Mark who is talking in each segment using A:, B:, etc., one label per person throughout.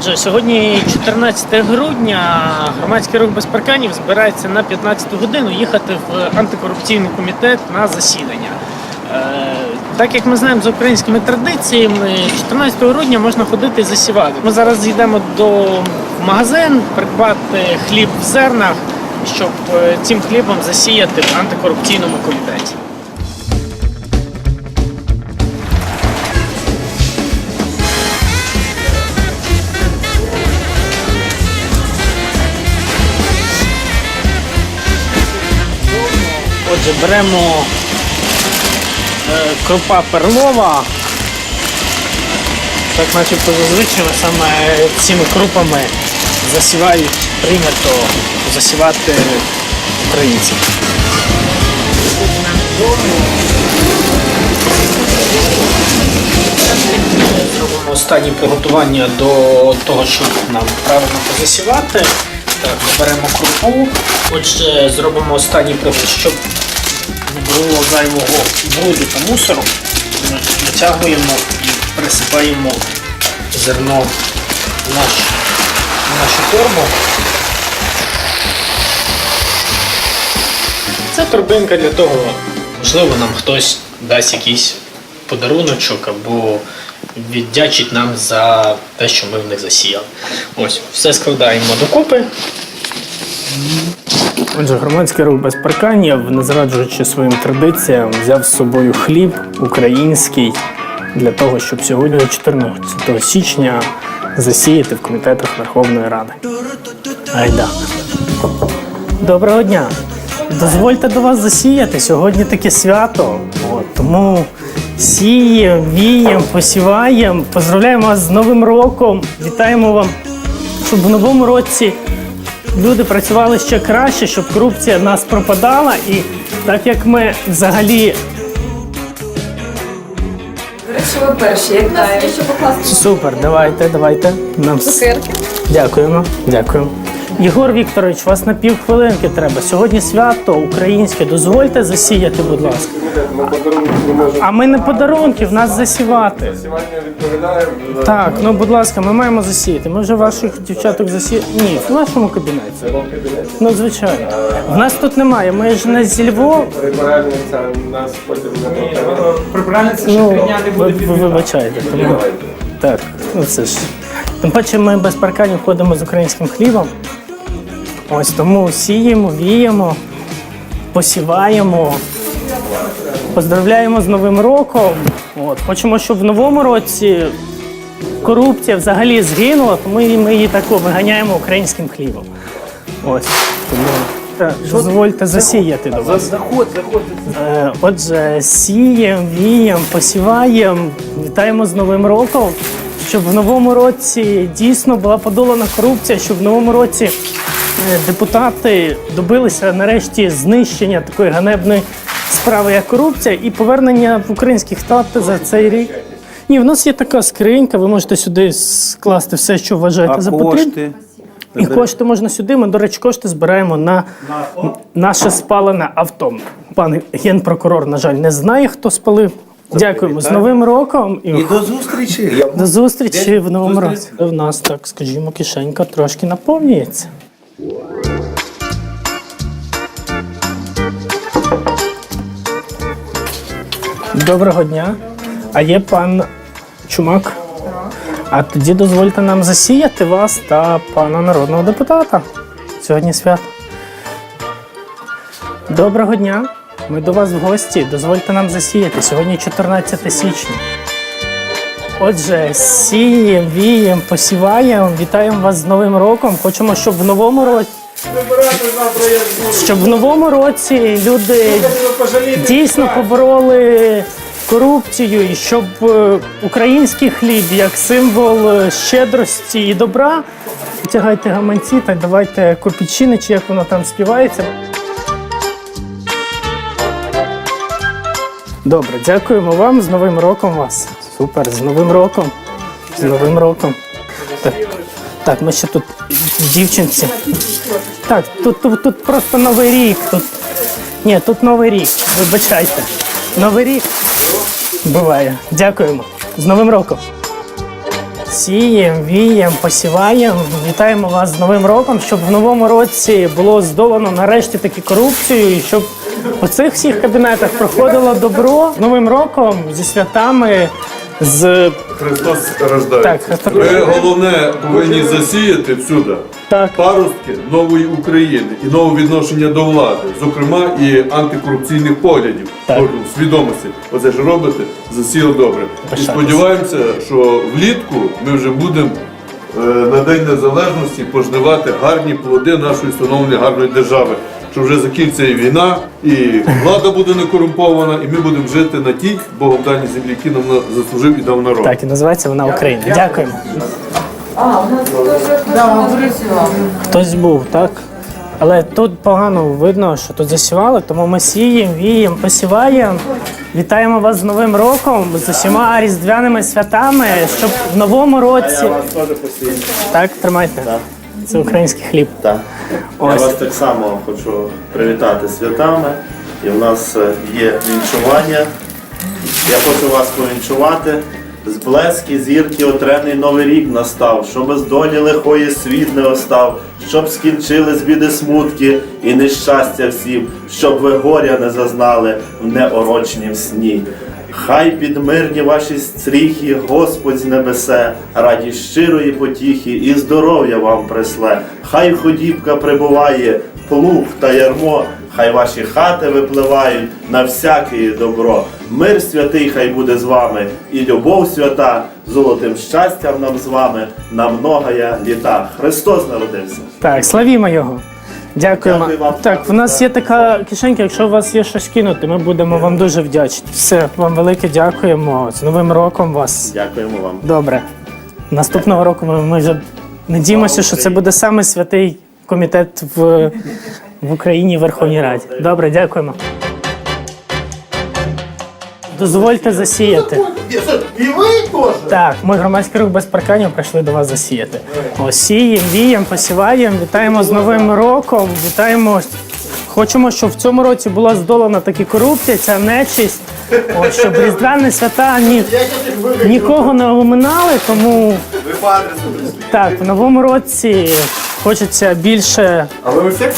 A: Отже, сьогодні 14 грудня громадський рух без парканів збирається на 15 годину їхати в антикорупційний комітет на засідання. Е, Так як ми знаємо за українськими традиціями, 14 грудня можна ходити засівати. Ми зараз йдемо до магазин, придбати хліб в зернах, щоб е, цим хлібом засіяти в антикорупційному комітеті. Отже, беремо е, крупа перлова. Так начебто зазвичай саме цими крупами засівають, прийнято засівати українців. Зробимо останні приготування до того, щоб нам правильно позасівати. Так, беремо крупу. Отже, зробимо останній пригод, щоб було зайвого бруду та мусору. Натягуємо і присипаємо зерно в наш, в нашу торбу. Це торбинка для того, можливо, нам хтось дасть якийсь подаруночок або віддячить нам за те, що ми в них засіяли. Ось, все складаємо докупи. Отже, громадський рух без парканів, не зраджуючи своїм традиціям, взяв з собою хліб український для того, щоб сьогодні, 14 січня, засіяти в комітетах Верховної Ради. Айда. Доброго дня. Дозвольте до вас засіяти. Сьогодні таке свято. От, тому сіємо, віємо, посіваємо. Поздравляємо вас з Новим роком. Вітаємо вам, щоб в новому році люди працювали ще краще, щоб корупція в нас пропадала. І так як ми взагалі
B: До речі, ви перші, як нас є що покласти
A: супер, давайте, давайте. Нам с-
B: цукерки.
A: Дякуємо, дякуємо. Єгор Вікторович, вас на півхвилинки треба. Сьогодні свято українське. Дозвольте засіяти, будь ласка.
C: Ми подарунки не можемо
A: А ми не подарунки, в нас засівати.
C: сьогодні відповідаємо.
A: Так, ну будь ласка, ми маємо засіяти. Ми вже ваших дівчаток засіяли. Ні, в вашому кабінеті. Ну, звичайно. В нас тут немає. Ми ж не зі Львова.
C: Прибиральниця нас потім не покаже.
D: Прибиральниця
A: Ну,
D: не
A: ви,
D: буде
A: ви вибачайте. Тому... Так, ну це ж. Тим паче ми без парканів ходимо з українським хлібом. Ось тому сіємо, віємо, посіваємо, поздравляємо з Новим роком. От. Хочемо, щоб в новому році корупція взагалі згинула, тому ми, її так виганяємо українським хлібом. Ось. Тому так, дозвольте засіяти до вас.
D: Заход, заход.
A: Е, Отже, сіємо, віємо, посіваємо, вітаємо з Новим роком, щоб в новому році дійсно була подолана корупція, щоб в новому році е, депутати добилися нарешті знищення такої ганебної справи, як корупція, і повернення в українських штат за цей рік. Ні, в нас є така скринька, ви можете сюди скласти все, що вважаєте
E: А
A: за потрібне.
E: кошти?
A: І кошти можна сюди. Ми, до речі, кошти збираємо на наше спалене авто. Пан генпрокурор, на жаль, не знає, хто спалив. Дякуємо з Новим роком і
E: І до зустрічі.
A: до зустрічі в новому році. В нас, так скажімо, кишенька трошки наповнюється. Доброго дня. А є пан Чумак? А тоді дозвольте нам засіяти вас та пана народного депутата. Сьогодні свято. Доброго дня. Ми до вас в гості. Дозвольте нам засіяти. Сьогодні 14 січня. Отже, сіємо, віємо, посіваємо. Вітаємо вас з Новим роком. Хочемо, щоб в новому році. Щоб в новому році люди дійсно побороли корупцію, і щоб е, український хліб як символ е, щедрості і добра. Витягайте гаманці та давайте копійчини, чи як воно там співається. Добре, дякуємо вам з Новим роком вас. Супер, з Новим роком. З Новим роком. Так, так ми ще тут дівчинці. Так, тут, тут, тут просто новий рік. Тут... Ні, тут новий рік. Вибачайте. Новий рік. Буває. Дякуємо. З Новим роком. Сієм, вієм, посіваєм. Вітаємо вас з Новим роком, щоб в новому році було здолано нарешті таки корупцію, і щоб у цих всіх кабінетах проходило добро з Новим роком, зі святами, з
D: Христос рождається.
A: Так, Христос
D: Ви
A: рождається.
D: головне повинні засіяти всюди
A: так.
D: паростки нової України і нового відношення до влади, зокрема і антикорупційних поглядів,
A: Так.
D: свідомості. Оце ж робите, засіяв добре. І сподіваємося, що влітку ми вже будемо е, на День Незалежності пожнивати гарні плоди нашої встановленої гарної держави. Що вже закінчиться і війна, і влада буде не корумпована, і ми будемо жити на тій Богом даній землі, які нам заслужив і дав народ.
A: Так, і називається вона Україна. Дякуємо.
B: А, у нас теж.
A: Хтось був, так? Але тут погано видно, що тут засівали, тому ми сіємо, віємо, посіваємо. Вітаємо вас з Новим роком, з усіма різдвяними святами, щоб в новому році.
E: вас теж посію.
A: Так, тримайте. Це український хліб.
E: Так. Я вас так само хочу привітати святами. І в нас е, є вінчування. Я хочу вас повінчувати. З блески, зірки, отрений новий рік настав, щоб з долі лихої світ не остав, щоб скінчились біди смутки і нещастя всім, щоб ви горя не зазнали в неорочнім сні. Хай підмирні ваші стріхи, Господь з небесе, раді щирої потіхи і здоров'я вам пресле. Хай ходібка прибуває, плуг та ярмо, хай ваші хати випливають на всяке добро. Мир святий хай буде з вами, і любов свята, золотим щастям нам з вами на многая літа. Христос народився.
A: Так, славімо його. Дякуємо.
E: Дякую вам.
A: Так, в нас є така кишенька, якщо у вас є щось кинути, ми будемо вам дуже вдячні. Все, вам велике дякуємо. З Новим роком вас.
E: Дякуємо вам.
A: Добре. Наступного року ми, ми вже надіємося, що це буде саме святий комітет в, в Україні в Верховній Раді. Добре, дякуємо. Дозвольте засіяти.
E: І ви теж.
A: Так, ми громадський рух без парканів прийшли до вас засіяти. Ось сієм, вієм, посіваємо. Вітаємо з Новим роком. Вітаємо. Хочемо, щоб в цьому році була здолана таки корупція, ця нечисть. Ось, щоб різдвяні свята ні, нікого не оминали, тому так, в новому році хочеться більше
E: А ви всіх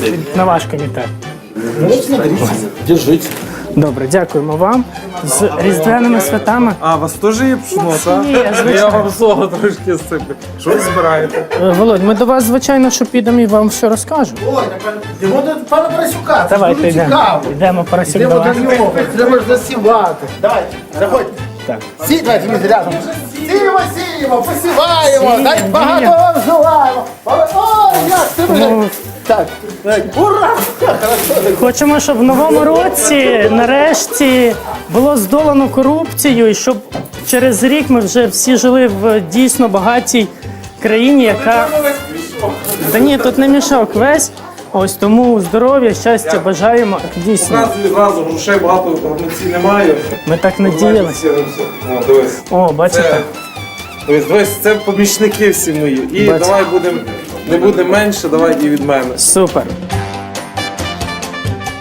E: сидите?
A: на ваш комітет. Добре, дякуємо вам. З різдвяними святами.
F: А, у вас теж є пшено, так?
A: Звичайно.
F: Я вам свого трошки сиплю. Що ви збираєте?
A: Е, Володь, ми до вас, звичайно, що підемо і вам все розкажемо.
G: Ой, його до пана Парасюка.
A: Давайте йдемо.
G: цікаво.
A: Йдемо Парасюк
G: Йдемо
A: до
G: нього, треба ж засівати. Давайте, заходьте.
A: Так.
G: Сі, давайте ми рядом. Сіємо, сіємо, посіваємо, дай багато вам Так, так, ура! Хорошо.
A: Хочемо, щоб в новому році нарешті було здолано корупцію, і щоб через рік ми вже всі жили в дійсно багатій країні, яка. Та ні, тут не мішок весь. Ось тому здоров'я, щастя бажаємо. Дійсно,
F: Нас відразу грошей багато в гаманці немає.
A: ми так надіялися.
F: О, дивись.
A: О, бачите?
F: Це, дивись, дивись, це помічники всі мої. І
A: Бачу.
F: давай будемо, не буде менше, давай і від мене.
A: Супер.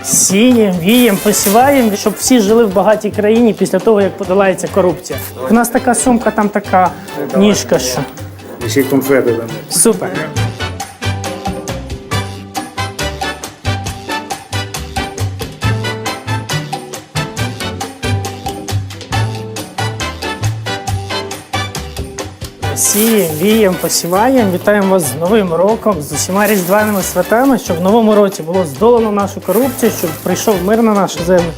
A: Сієм, вієм, посіваємо, щоб всі жили в багатій країні після того, як подолається корупція. У нас така сумка, там така ніжка. Що.
F: Ще конфети там.
A: Супер. Сієм, вієм, посіваєм. Вітаємо вас з Новим роком, з усіма різдвяними святами, щоб в новому році було здолано нашу корупцію, щоб прийшов мир на нашу землю.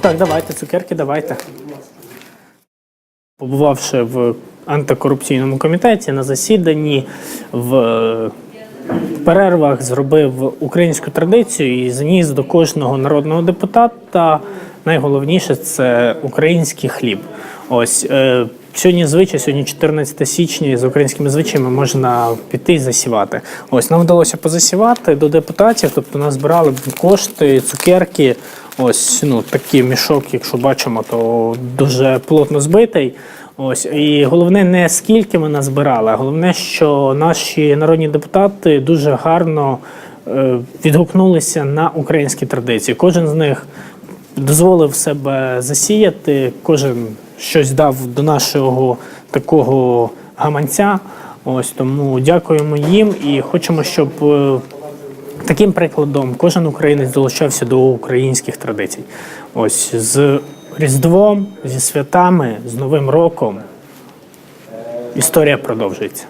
A: Так, давайте, цукерки, давайте. Побувавши в антикорупційному комітеті на засіданні, в перервах зробив українську традицію і зніс до кожного народного депутата. Найголовніше це український хліб. Ось е, сьогодні звичай, сьогодні 14 січня, і з українськими звичаями можна піти і засівати. Ось нам вдалося позасівати до депутатів, тобто нас збирали кошти, цукерки. Ось ну такий мішок, якщо бачимо, то дуже плотно збитий. Ось і головне не скільки ми назбирали, а головне, що наші народні депутати дуже гарно е, відгукнулися на українські традиції. Кожен з них дозволив себе засіяти. Кожен щось дав до нашого такого гаманця. Ось тому дякуємо їм і хочемо, щоб е, таким прикладом кожен українець долучався до українських традицій. Ось з Різдвом, зі святами, з Новим роком. Історія продовжується.